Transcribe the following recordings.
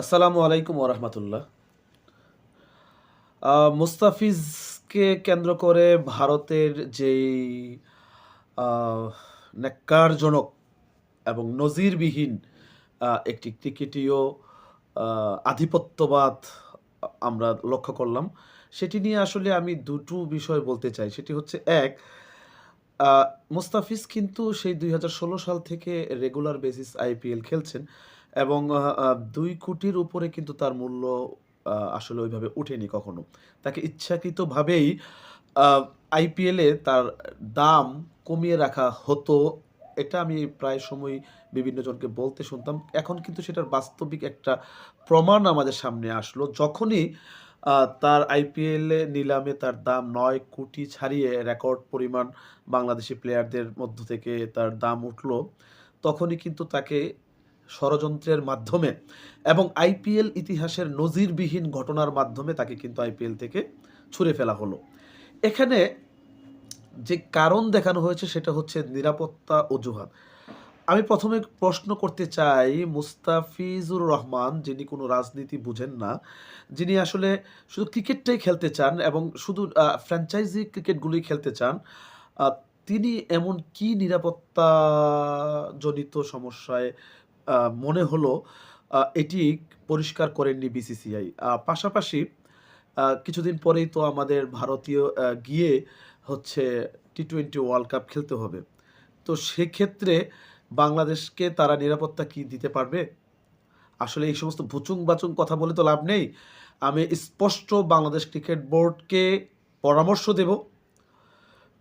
আসসালামু আলাইকুম ওরহমতুল্লাহ মুস্তাফিজকে কেন্দ্র করে ভারতের যেই ন্যাক্কারজনক এবং নজিরবিহীন একটি ক্রিকেটীয় আধিপত্যবাদ আমরা লক্ষ্য করলাম। সেটি নিয়ে আসলে আমি দুটো বিষয় বলতে চাই। সেটি হচ্ছে এক মুস্তাফিজ কিন্তু সেই দুই হাজার ষোলো সাল থেকে রেগুলার বেসিস আইপিএল খেলছেন। এবং দুই কোটির উপরে কিন্তু তার মূল্য আসলে ওইভাবে উঠেনি কখনো। তাকে ইচ্ছাকৃতভাবেই আইপিএলে তার দাম কমিয়ে রাখা হতো। এটা আমি প্রায় সময় বিভিন্ন জনকে বলতে শুনতাম। এখন কিন্তু সেটার বাস্তবিক একটা প্রমাণ আমাদের সামনে আসলো। যখনই তার আইপিএলে নিলামে তার দাম নয় কোটি ছাড়িয়ে রেকর্ড পরিমাণ বাংলাদেশি প্লেয়ারদের মধ্য থেকে তার দাম উঠল, তখনই কিন্তু তাকে ষড়যন্ত্রের মাধ্যমে এবং আইপিএল ইতিহাসের নজিরবিহীন ঘটনার মাধ্যমে তাকে কিন্তু আইপিএল থেকে ছুঁড়ে ফেলা হলো। এখানে যে কারণ দেখানো হয়েছে সেটা হচ্ছে নিরাপত্তা অজুহাত। আমি প্রথমে প্রশ্ন করতে চাই, মুস্তাফিজুর রহমান, যিনি কোনো রাজনীতি বুঝেন না, যিনি আসলে শুধু ক্রিকেটটাই খেলতে চান এবং শুধু ফ্র্যাঞ্চাইজি ক্রিকেটগুলোই খেলতে চান তিনি এমন কি নিরাপত্তা জনিত সমস্যায় মনে হলো এটি পরিষ্কার করেননি বিসিসিআই। পাশাপাশি কিছুদিন পরেই তো আমাদের ভারতীয় গিয়ে হচ্ছে টি টোয়েন্টি ওয়ার্ল্ড কাপ খেলতে হবে। তো সেক্ষেত্রে বাংলাদেশকে তারা নিরাপত্তা কি দিতে পারবে? আসলে এই সমস্ত ভুচুং বাচুং কথা বলে তো লাভ নেই। আমি স্পষ্ট বাংলাদেশ ক্রিকেট বোর্ডকে পরামর্শ দেব।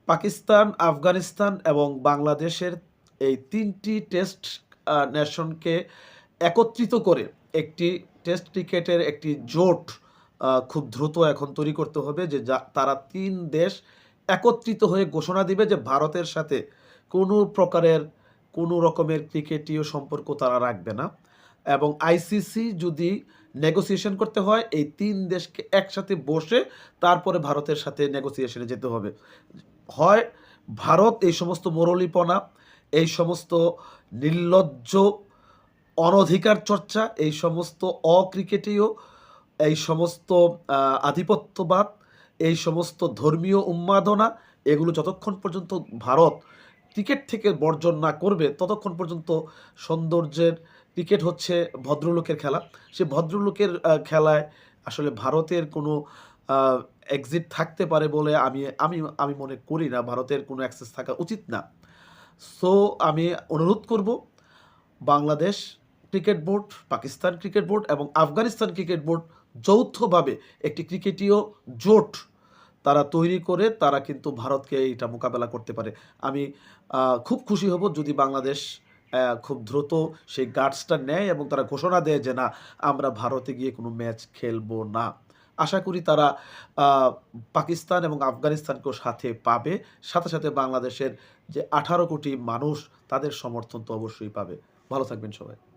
পাকিস্তান, আফগানিস্তান এবং বাংলাদেশের এই তিনটি টেস্ট নেশনকে একত্রিত করে একটি টেস্ট ক্রিকেটের একটি জোট খুব দ্রুত এখন তৈরি করতে হবে যে তারা তিন দেশ একত্রিত হয়ে ঘোষণা দিবে যে ভারতের সাথে কোনো প্রকারের কোনো রকমের ক্রিকেটীয় সম্পর্ক তারা রাখবে না। এবং আইসিসি যদি নেগোসিয়েশন করতে হয়, এই তিন দেশকে একসাথে বসে তারপরে ভারতের সাথে নেগোসিয়েশনে যেতে হবে। হয় ভারত এই সমস্ত মরলিপনা এই সমস্ত নির্লজ্জ অনধিকার চর্চা, এই সমস্ত অক্রিকেটীয় এই সমস্ত আধিপত্যবাদ, এই সমস্ত ধর্মীয় উন্মাদনা, এগুলো যতক্ষণ পর্যন্ত ভারত ক্রিকেট থেকে বর্জন না করবে, ততক্ষণ পর্যন্ত সৌন্দর্যের ক্রিকেট হচ্ছে ভদ্রলোকের খেলা। সে ভদ্রলোকের খেলায় আসলে ভারতের কোনো এক্সিট থাকতে পারে বলে আমি আমি আমি মনে করি না। ভারতের কোনো অ্যাক্সেস থাকা উচিত না। সো আমি অনুরোধ করব Bangladesh cricket board, Pakistan cricket board এবং আফগানিস্তান ক্রিকেট বোর্ড যৌথভাবে একটি ক্রিকেটীয় জোট তারা তৈরি করে, তারা কিন্তু ভারতকে এইটা মোকাবেলা করতে পারে। আমি খুব খুশি হব যদি বাংলাদেশ খুব দ্রুত সেই গার্ডসটা নেয় এবং তারা ঘোষণা দেয় যে না, আমরা ভারতে গিয়ে কোনো ম্যাচ খেলব না। আশা করি তারা পাকিস্তান এবং আফগানিস্তানকেও সাথে পাবে। সাথে সাথে বাংলাদেশের যে আঠারো কোটি মানুষ তাদের সমর্থন তো অবশ্যই পাবে। ভালো থাকবেন সবাই।